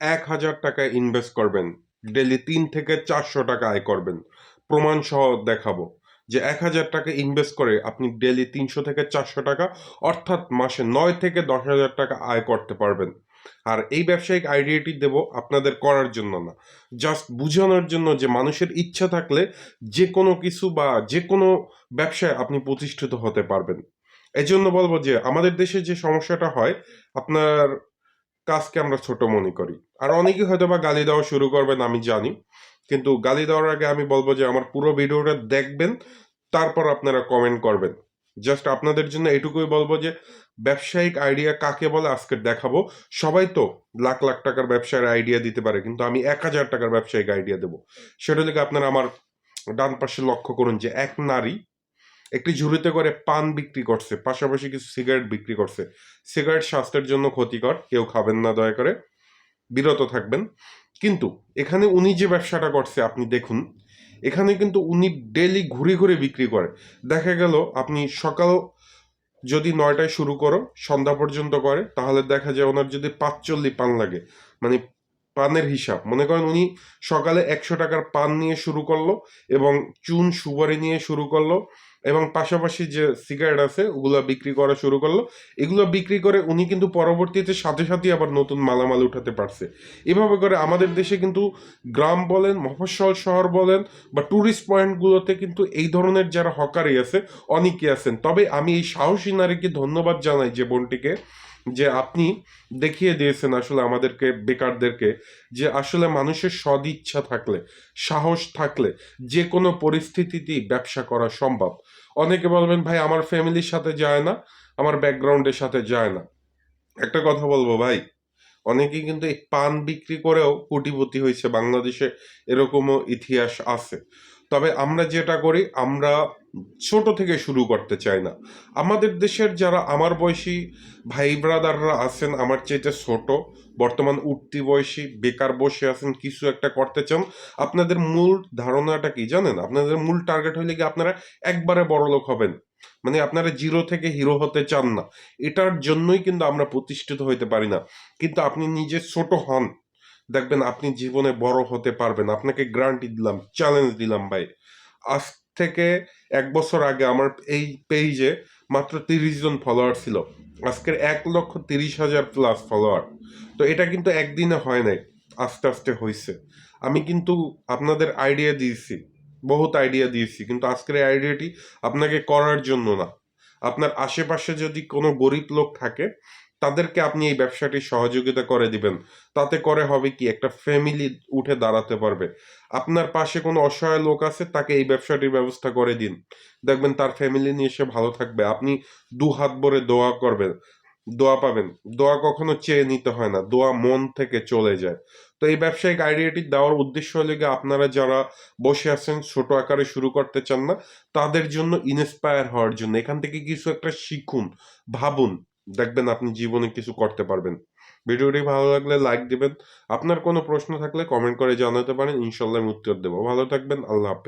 এক হাজার টাকা ইনভেস্ট করবেন। ডেলি তিন থেকে চারশো টাকা আয় করবেন। প্রমাণ সহ দেখাবো যে এক হাজার টাকা ইনভেস্ট করে আপনি ডেলি তিনশো থেকে চারশো টাকা, অর্থাৎ মাসে নয় থেকে দশ হাজার টাকা আয় করতে পারবেন। আর এই ব্যবসায়িক আইডিয়াটি দেব আপনাদের করার জন্য না। জাস্ট বুঝানোর জন্য যে মানুষের ইচ্ছা থাকলে যে কোনো কিছু বা যে কোনো ব্যবসায় আপনি প্রতিষ্ঠিত হতে পারবেন। এজন্য বলব যে আমাদের দেশে যে সমস্যাটা হয়, আপনার কাজকে আমরা ছোট মনে করি। আর অনেকে হয়তো বা গালি দেওয়া শুরু করবেন আমি জানি। কিন্তু গালি দেওয়ার আগে আমি বলব যে, আমার পুরো ভিডিওটা দেখবেন, তারপর আপনারা কমেন্ট করবেন। জাস্ট আপনাদের জন্য এটুকুই বলব যে, ব্যবসায়িক আইডিয়া কাকে বলে আজকে দেখাবো। সবাই তো লাখ লাখ টাকার ব্যবসার আইডিয়া দিতে পারে, কিন্তু আমি এক হাজার টাকার ব্যবসায়িক আইডিয়া দেবো। সেটা থেকে আপনারা আমার ডান পাশে লক্ষ্য করুন যে, এক নারী একটি ঝুড়িতে করে পান বিক্রি করছে, পাশাপাশি কিছু সিগারেট বিক্রি করছে। সিগারেট স্বাস্থ্যের জন্য ক্ষতিকর, কেউ খাবেন না দয়া করে, বিরত থাকবেন। কিন্তু এখানে উনি যে ব্যবসাটা করছে, আপনি দেখুন, এখানে কিন্তু উনি ডেলি ঘুরে ঘুরে বিক্রি করে। দেখা গেল, আপনি সকাল যদি নয়টায় শুরু করো, সন্ধ্যা পর্যন্ত করে, তাহলে দেখা যায় ওনার যদি পাঁচচল্লিশ পান লাগে। মানে পানের হিসাব, মনে করেন উনি সকালে একশো টাকার পান নিয়ে শুরু করল এবং চুন সুপারি নিয়ে শুরু করল এবং পাশাপাশি যে সিগারেট আছে, ওগুলো বিক্রি করা শুরু করল। এগুলো বিক্রি করে উনি কিন্তু পরবর্তীতে সাথে সাথে আবার নতুন মালামাল উঠাতে পারছে। এভাবে করে আমাদের দেশে কিন্তু গ্রাম বলেন, মফস্বল শহর বলেন বা ট্যুরিস্ট পয়েন্টগুলোতে কিন্তু এই ধরনের যারা হকারি আছে, অনেকে আছেন। তবে আমি এই সাহসী নারীকে ধন্যবাদ জানাই যে বোনটিকে, যে আপনি দেখিয়ে দিয়েছেন আসলে আমাদেরকে, বেকারদেরকে, যে আসলে মানুষের সদিচ্ছা থাকলে, সাহস থাকলে যে কোনো পরিস্থিতিতেই ব্যবসা করা সম্ভব। অনেকে বলবেন, ভাই, আমার ফ্যামিলির সাথে যায় না, আমার ব্যাকগ্রাউন্ডের সাথে যায় না। একটা কথা বলব, ভাই, অনেকেই কিন্তু এই পান বিক্রি করেও কুটিপতি হয়েছে। বাংলাদেশে এরকমও ইতিহাস আছে। তবে আমরা যেটা করি, আমরা ছোট থেকে শুরু করতে চায় না। আমাদের দেশের যারা আমার বয়সী ভাই ব্রাদাররা আছেন, আমার চেয়ে ছোট, বর্তমান উঠতি বয়সী, বেকার বসে আছেন, কিছু একটা করতে চান, আপনাদের মূল ধারণাটা কি জানেন? আপনাদের মূল টার্গেট হইলে কি আপনারা একবারে বড় লোক হবেন? মানে আপনারা জিরো থেকে হিরো হতে চান না। এটার জন্যই কিন্তু আমরা প্রতিষ্ঠিত হইতে পারি না। কিন্তু আপনি নিজে ছোট হন। দেখবেন আপনি জীবনে বড় হতে পারবেন। আপনাকে গ্যারান্টি দিলাম চ্যালেঞ্জ দিলাম ভাই। আজ থেকে এক বছর আগে আমার এই পেজে মাত্র তিরিশ জন ফলোয়ার ছিল। আজকের এক লক্ষ তিরিশ হাজার প্লাস ফলোয়ার তো এটা কিন্তু একদিনে হয় নাই, আস্তে আস্তে হয়েছে আমি কিন্তু আপনাদের আইডিয়া দিয়েছি, বহুত আইডিয়া দিয়েছি, কিন্তু আজকের এই আইডিয়াটি আপনাকে করার জন্য না। আপনার আশেপাশে যদি কোনো গরিব লোক থাকে তাদেরকে আপনি এই ব্যবসাটি সহযোগিতা করে দিবেন। তাতে করে হবে কি? একটা ফ্যামিলি উঠে দাঁড়াতে পারবে। আপনার পাশে কোনো অসহায় লোক আছে, তাকে এই ব্যবসাটির ব্যবস্থা করে দিন। দেখবেন তার ফ্যামিলি নিয়ে সে ভালো থাকবে। আপনি দু হাত ভরে দোয়া করবেন। দোয়া পাবেন। দোয়া কখনো চেয়ে নিতে হয় না। দোয়া মন থেকে চলে যায়। তো এই ব্যবসায়িক আইডিয়াটি দেওয়ার উদ্দেশ্য হলে আপনারা যারা বসে আছেন, ছোট আকারে শুরু করতে চান না, তাদের জন্য ইন্সপায়ার হওয়ার জন্য। এখান থেকে কিছু একটা শিখুন, ভাবুন। দেখবেন আপনি জীবনে কিছু করতে পারবেন। ভিডিওটি ভালো লাগলে লাইক দিবেন। আপনার কোনো প্রশ্ন থাকলে কমেন্ট করে জানাতে পারেন। ইনশাল্লাহ আমি উত্তর দেবো। ভালো থাকবেন। আল্লাহ হাফেজ।